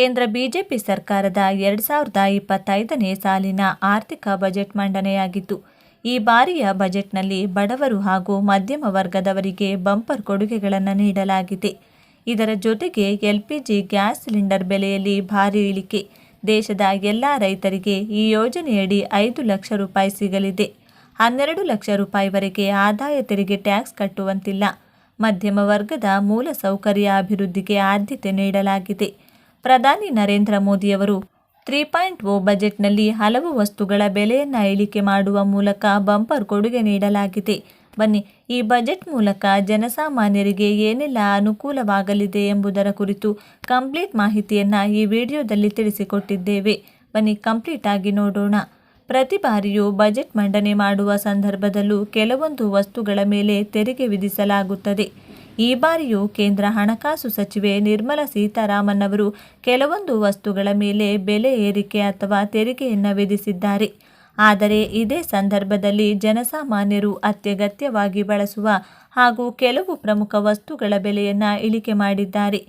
ಕೇಂದ್ರ ಬಿಜೆಪಿ ಸರ್ಕಾರದ ಎರಡು ಸಾವಿರದ ಇಪ್ಪತ್ತೈದನೇ ಸಾಲಿನ ಆರ್ಥಿಕ ಬಜೆಟ್ ಮಂಡನೆಯಾಗಿತ್ತು. ಈ ಬಾರಿಯ ಬಜೆಟ್ನಲ್ಲಿ ಬಡವರು ಹಾಗೂ ಮಧ್ಯಮ ವರ್ಗದವರಿಗೆ ಬಂಪರ್ ಕೊಡುಗೆಗಳನ್ನು ನೀಡಲಾಗಿದೆ. ಇದರ ಜೊತೆಗೆ ಎಲ್ಪಿಜಿ ಗ್ಯಾಸ್ ಸಿಲಿಂಡರ್ ಬೆಲೆಯಲ್ಲಿ ಭಾರಿ ಇಳಿಕೆ. ದೇಶದ ಎಲ್ಲ ರೈತರಿಗೆ ಈ ಯೋಜನೆಯಡಿ ಐದು ಲಕ್ಷ ರೂಪಾಯಿ ಸಿಗಲಿದೆ. ಹನ್ನೆರಡು ಲಕ್ಷ ರೂಪಾಯಿವರೆಗೆ ಆದಾಯ ತೆರಿಗೆ ಟ್ಯಾಕ್ಸ್ ಕಟ್ಟುವಂತಿಲ್ಲ. ಮಧ್ಯಮ ವರ್ಗದ ಮೂಲ ಸೌಕರ್ಯ ಅಭಿವೃದ್ಧಿಗೆ ಆದ್ಯತೆ ನೀಡಲಾಗಿದೆ. ಪ್ರಧಾನಿ ನರೇಂದ್ರ ಮೋದಿಯವರು ತ್ರೀ ಪಾಯಿಂಟ್ ಓ ಬಜೆಟ್ನಲ್ಲಿ ಹಲವು ವಸ್ತುಗಳ ಬೆಲೆಯನ್ನು ಇಳಿಕೆ ಮಾಡುವ ಮೂಲಕ ಬಂಪರ್ ಕೊಡುಗೆ ನೀಡಲಾಗಿದೆ. ಬನ್ನಿ, ಈ ಬಜೆಟ್ ಮೂಲಕ ಜನಸಾಮಾನ್ಯರಿಗೆ ಏನೆಲ್ಲ ಅನುಕೂಲವಾಗಲಿದೆ ಎಂಬುದರ ಕುರಿತು ಕಂಪ್ಲೀಟ್ ಮಾಹಿತಿಯನ್ನು ಈ ವಿಡಿಯೋದಲ್ಲಿ ತಿಳಿಸಿಕೊಟ್ಟಿದ್ದೇವೆ. ಬನ್ನಿ ಕಂಪ್ಲೀಟ್ ಆಗಿ ನೋಡೋಣ. ಪ್ರತಿ ಬಾರಿಯೂ ಬಜೆಟ್ ಮಂಡನೆ ಮಾಡುವ ಸಂದರ್ಭದಲ್ಲೂ ಕೆಲವೊಂದು ವಸ್ತುಗಳ ಮೇಲೆ ತೆರಿಗೆ ವಿಧಿಸಲಾಗುತ್ತದೆ. ಈ ಬಾರಿಯೂ ಕೇಂದ್ರ ಹಣಕಾಸು ಸಚಿವೆ ನಿರ್ಮಲಾ ಸೀತಾರಾಮನ್ ಅವರು ಕೆಲವೊಂದು ವಸ್ತುಗಳ ಮೇಲೆ ಬೆಲೆ ಏರಿಕೆ ಅಥವಾ ತೆರಿಗೆಯನ್ನು ವಿಧಿಸಿದ್ದಾರೆ. ಆದರೆ ಇದೇ ಸಂದರ್ಭದಲ್ಲಿ ಜನಸಾಮಾನ್ಯರು ಅತ್ಯಗತ್ಯವಾಗಿ ಬಳಸುವ ಹಾಗೂ ಕೆಲವು ಪ್ರಮುಖ ವಸ್ತುಗಳ ಬೆಲೆಯನ್ನು ಇಳಿಕೆ ಮಾಡಿದ್ದಾರೆ.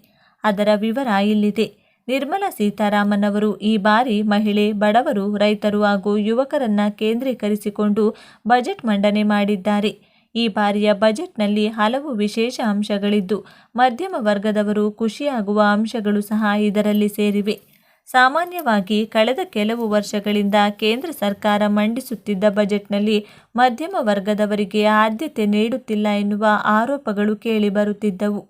ಅದರ ವಿವರ ಇಲ್ಲಿದೆ. ನಿರ್ಮಲಾ ಸೀತಾರಾಮನ್ ಅವರು ಈ ಬಾರಿ ಮಹಿಳೆ, ಬಡವರು, ರೈತರು ಹಾಗೂ ಯುವಕರನ್ನ ಕೇಂದ್ರೀಕರಿಸಿಕೊಂಡು ಬಜೆಟ್ ಮಂಡನೆ ಮಾಡಿದ್ದಾರೆ. ಈ ಬಾರಿಯ ಬಜೆಟ್ನಲ್ಲಿ ಹಲವು ವಿಶೇಷ ಅಂಶಗಳಿದ್ದು, ಮಧ್ಯಮ ವರ್ಗದವರು ಖುಷಿಯಾಗುವ ಅಂಶಗಳು ಸಹ ಇದರಲ್ಲಿ ಸೇರಿವೆ. ಸಾಮಾನ್ಯವಾಗಿ ಕಳೆದ ಕೆಲವು ವರ್ಷಗಳಿಂದ ಕೇಂದ್ರ ಸರ್ಕಾರ ಮಂಡಿಸುತ್ತಿದ್ದ ಬಜೆಟ್ನಲ್ಲಿ ಮಧ್ಯಮ ವರ್ಗದವರಿಗೆ ಆದ್ಯತೆ ನೀಡುತ್ತಿಲ್ಲ ಎನ್ನುವ ಆರೋಪಗಳು ಕೇಳಿಬರುತ್ತಿದ್ದವು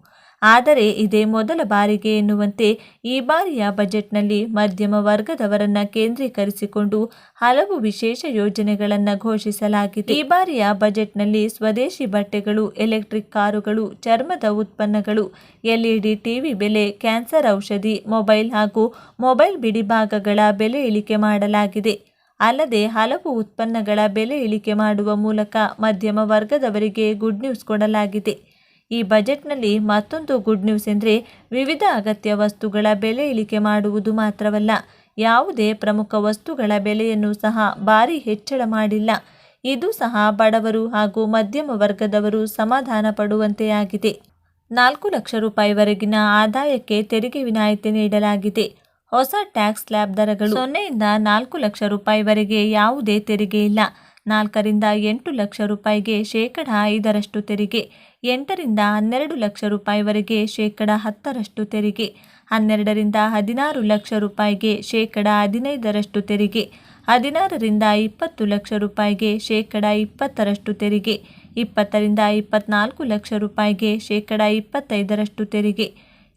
ಆದರೆ ಇದೇ ಮೊದಲ ಬಾರಿಗೆ ಎನ್ನುವಂತೆ ಈ ಬಾರಿಯ ಬಜೆಟ್ನಲ್ಲಿ ಮಧ್ಯಮ ವರ್ಗದವರನ್ನ ಕೇಂದ್ರೀಕರಿಸಿಕೊಂಡು ಹಲವು ವಿಶೇಷ ಯೋಜನೆಗಳನ್ನು ಘೋಷಿಸಲಾಗಿದೆ. ಈ ಬಾರಿಯ ಬಜೆಟ್ನಲ್ಲಿ ಸ್ವದೇಶಿ ಬಟ್ಟೆಗಳು, ಎಲೆಕ್ಟ್ರಿಕ್ ಕಾರುಗಳು, ಚರ್ಮದ ಉತ್ಪನ್ನಗಳು ಎಲ್ಇಡಿ ಟಿವಿ ಬೆಲೆ, ಕ್ಯಾನ್ಸರ್ ಔಷಧಿ, ಮೊಬೈಲ್ ಹಾಗೂ ಮೊಬೈಲ್ ಬಿಡಿಭಾಗಗಳ ಬೆಲೆ ಇಳಿಕೆ ಮಾಡಲಾಗಿದೆ. ಅಲ್ಲದೆ ಹಲವು ಉತ್ಪನ್ನಗಳ ಬೆಲೆ ಇಳಿಕೆ ಮಾಡುವ ಮೂಲಕ ಮಧ್ಯಮ ವರ್ಗದವರಿಗೆ ಗುಡ್ ನ್ಯೂಸ್ ಕೊಡಲಾಗಿದೆ. ಈ ಬಜೆಟ್ನಲ್ಲಿ ಮತ್ತೊಂದು ಗುಡ್ ನ್ಯೂಸ್ ಎಂದರೆ ವಿವಿಧ ಅಗತ್ಯ ವಸ್ತುಗಳ ಬೆಲೆ ಇಳಿಕೆ ಮಾಡುವುದು ಮಾತ್ರವಲ್ಲ, ಯಾವುದೇ ಪ್ರಮುಖ ವಸ್ತುಗಳ ಬೆಲೆಯನ್ನು ಸಹ ಭಾರಿ ಹೆಚ್ಚಳ ಮಾಡಿಲ್ಲ. ಇದು ಸಹ ಬಡವರು ಹಾಗೂ ಮಧ್ಯಮ ವರ್ಗದವರು ಸಮಾಧಾನ ಪಡುವಂತೆಯಾಗಿದೆ. ನಾಲ್ಕು ಲಕ್ಷ ರೂಪಾಯಿವರೆಗಿನ ಆದಾಯಕ್ಕೆ ತೆರಿಗೆ ವಿನಾಯಿತಿ ನೀಡಲಾಗಿದೆ. ಹೊಸ ಟ್ಯಾಕ್ಸ್ ಸ್ಲ್ಯಾಬ್ ದರಗಳು ಸೊನ್ನೆಯಿಂದ ನಾಲ್ಕು ಲಕ್ಷ ರೂಪಾಯಿವರೆಗೆ ಯಾವುದೇ ತೆರಿಗೆ ಇಲ್ಲ. ನಾಲ್ಕರಿಂದ ಎಂಟು ಲಕ್ಷ ರೂಪಾಯಿಗೆ ಶೇಕಡ ಐದರಷ್ಟು ತೆರಿಗೆ, ಎಂಟರಿಂದ ಹನ್ನೆರಡು ಲಕ್ಷ ರೂಪಾಯಿವರೆಗೆ ಶೇಕಡ ಹತ್ತರಷ್ಟು ತೆರಿಗೆ, ಹನ್ನೆರಡರಿಂದ ಹದಿನಾರು ಲಕ್ಷ ರೂಪಾಯಿಗೆ ಶೇಕಡ ಹದಿನೈದರಷ್ಟು ತೆರಿಗೆ, ಹದಿನಾರರಿಂದ ಇಪ್ಪತ್ತು ಲಕ್ಷ ರೂಪಾಯಿಗೆ ಶೇಕಡ ಇಪ್ಪತ್ತರಷ್ಟು ತೆರಿಗೆ, ಇಪ್ಪತ್ತರಿಂದ ಇಪ್ಪತ್ನಾಲ್ಕು ಲಕ್ಷ ರೂಪಾಯಿಗೆ ಶೇಕಡ ಇಪ್ಪತ್ತೈದರಷ್ಟು ತೆರಿಗೆ.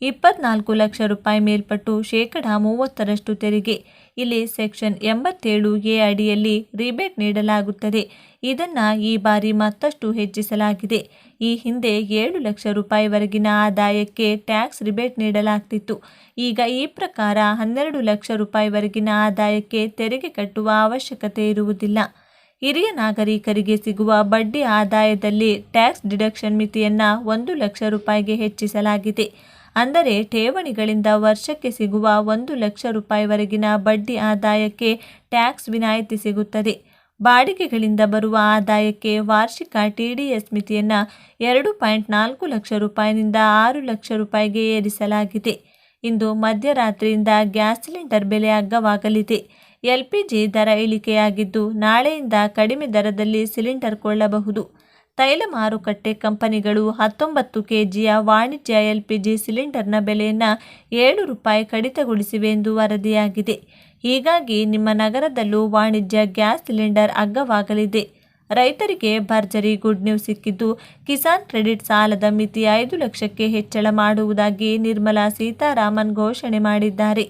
ಇಪ್ಪತ್ನಾಲ್ಕು ಲಕ್ಷ ರೂಪಾಯಿ ಮೇಲ್ಪಟ್ಟು ಶೇಕಡ ಮೂವತ್ತರಷ್ಟು ತೆರಿಗೆ. ಇಲ್ಲಿ ಸೆಕ್ಷನ್ ಎಂಬತ್ತೇಳು ಎ ಅಡಿಯಲ್ಲಿ ರಿಬೇಟ್ ನೀಡಲಾಗುತ್ತದೆ. ಇದನ್ನು ಈ ಬಾರಿ ಮತ್ತಷ್ಟು ಹೆಚ್ಚಿಸಲಾಗಿದೆ. ಈ ಹಿಂದೆ ಏಳು ಲಕ್ಷ ರೂಪಾಯಿವರೆಗಿನ ಆದಾಯಕ್ಕೆ ಟ್ಯಾಕ್ಸ್ ರಿಬೇಟ್ ನೀಡಲಾಗ್ತಿತ್ತು. ಈಗ ಈ ಪ್ರಕಾರ ಹನ್ನೆರಡು ಲಕ್ಷ ರೂಪಾಯಿವರೆಗಿನ ಆದಾಯಕ್ಕೆ ತೆರಿಗೆ ಕಟ್ಟುವ ಅವಶ್ಯಕತೆ ಇರುವುದಿಲ್ಲ. ಹಿರಿಯ ನಾಗರಿಕರಿಗೆ ಸಿಗುವ ಬಡ್ಡಿ ಆದಾಯದಲ್ಲಿ ಟ್ಯಾಕ್ಸ್ ಡಿಡಕ್ಷನ್ ಮಿತಿಯನ್ನು ಒಂದು ಲಕ್ಷ ರೂಪಾಯಿಗೆ ಹೆಚ್ಚಿಸಲಾಗಿದೆ. ಅಂದರೆ ಠೇವಣಿಗಳಿಂದ ವರ್ಷಕ್ಕೆ ಸಿಗುವ ಒಂದು ಲಕ್ಷ ರೂಪಾಯಿವರೆಗಿನ ಬಡ್ಡಿ ಆದಾಯಕ್ಕೆ ಟ್ಯಾಕ್ಸ್ ವಿನಾಯಿತಿ ಸಿಗುತ್ತದೆ. ಬಾಡಿಗೆಗಳಿಂದ ಬರುವ ಆದಾಯಕ್ಕೆ ವಾರ್ಷಿಕ ಟಿ ಡಿ ಎಸ್ ಮಿತಿಯನ್ನು ಎರಡು ಪಾಯಿಂಟ್ ನಾಲ್ಕು ಲಕ್ಷ ರೂಪಾಯಿನಿಂದ ಆರು ಲಕ್ಷ ರೂಪಾಯಿಗೆ ಏರಿಸಲಾಗಿದೆ. ಇಂದು ಮಧ್ಯರಾತ್ರಿಯಿಂದ ಗ್ಯಾಸ್ ಸಿಲಿಂಡರ್ ಬೆಲೆ ಅಗ್ಗವಾಗಲಿದೆ. ಎಲ್ ಪಿ ಜಿ ದರ ಇಳಿಕೆಯಾಗಿದ್ದು ನಾಳೆಯಿಂದ ಕಡಿಮೆ ದರದಲ್ಲಿ ಸಿಲಿಂಡರ್ ಕೊಳ್ಳಬಹುದು. ತೈಲ ಮಾರುಕಟ್ಟೆ ಕಂಪನಿಗಳು ಹತ್ತೊಂಬತ್ತು ಕೆಜಿಯ ವಾಣಿಜ್ಯ ಎಲ್ಪಿಜಿ ಸಿಲಿಂಡರ್ನ ಬೆಲೆಯನ್ನು ಏಳು ರೂಪಾಯಿ ಕಡಿತಗೊಳಿಸಿವೆ ಎಂದು ವರದಿಯಾಗಿದೆ. ಹೀಗಾಗಿ ನಿಮ್ಮ ನಗರದಲ್ಲೂ ವಾಣಿಜ್ಯ ಗ್ಯಾಸ್ ಸಿಲಿಂಡರ್ ಅಗ್ಗವಾಗಲಿದೆ ರೈತರಿಗೆ ಭರ್ಜರಿ ಗುಡ್ ನ್ಯೂಸ್ ಸಿಕ್ಕಿದ್ದು, ಕಿಸಾನ್ ಕ್ರೆಡಿಟ್ ಸಾಲದ ಮಿತಿ ಐದು ಲಕ್ಷಕ್ಕೆ ಹೆಚ್ಚಳ ಮಾಡುವುದಾಗಿ ನಿರ್ಮಲಾ ಸೀತಾರಾಮನ್ ಘೋಷಣೆ ಮಾಡಿದ್ದಾರೆ.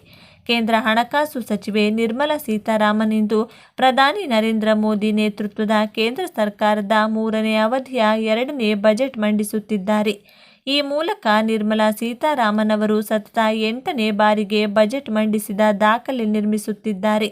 ಕೇಂದ್ರ ಹಣಕಾಸು ಸಚಿವೆ ನಿರ್ಮಲಾ ಸೀತಾರಾಮನ್ ಇಂದು ಪ್ರಧಾನಿ ನರೇಂದ್ರ ಮೋದಿ ನೇತೃತ್ವದ ಕೇಂದ್ರ ಸರ್ಕಾರದ ಮೂರನೇ ಅವಧಿಯ ಎರಡನೇ ಬಜೆಟ್ ಮಂಡಿಸುತ್ತಿದ್ದಾರೆ. ಈ ಮೂಲಕ ನಿರ್ಮಲಾ ಸೀತಾರಾಮನ್ ಅವರು ಸತತ ಎಂಟನೇ ಬಾರಿಗೆ ಬಜೆಟ್ ಮಂಡಿಸಿದ ದಾಖಲೆ ನಿರ್ಮಿಸುತ್ತಿದ್ದಾರೆ.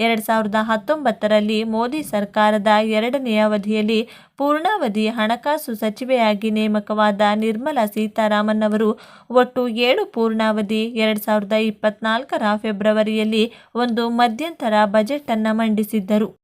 ಎರಡು ಸಾವಿರದ ಹತ್ತೊಂಬತ್ತರಲ್ಲಿ ಮೋದಿ ಸರ್ಕಾರದ ಎರಡನೇ ಅವಧಿಯಲ್ಲಿ ಪೂರ್ಣಾವಧಿ ಹಣಕಾಸು ಸಚಿವೆಯಾಗಿ ನೇಮಕವಾದ ನಿರ್ಮಲಾ ಸೀತಾರಾಮನ್ ಅವರು ಒಟ್ಟು ಏಳು ಪೂರ್ಣಾವಧಿ ಎರಡು ಸಾವಿರದ ಇಪ್ಪತ್ನಾಲ್ಕರ ಫೆಬ್ರವರಿಯಲ್ಲಿ ಒಂದು ಮಧ್ಯಂತರ ಬಜೆಟ್ ಅನ್ನು ಮಂಡಿಸಿದ್ದರು.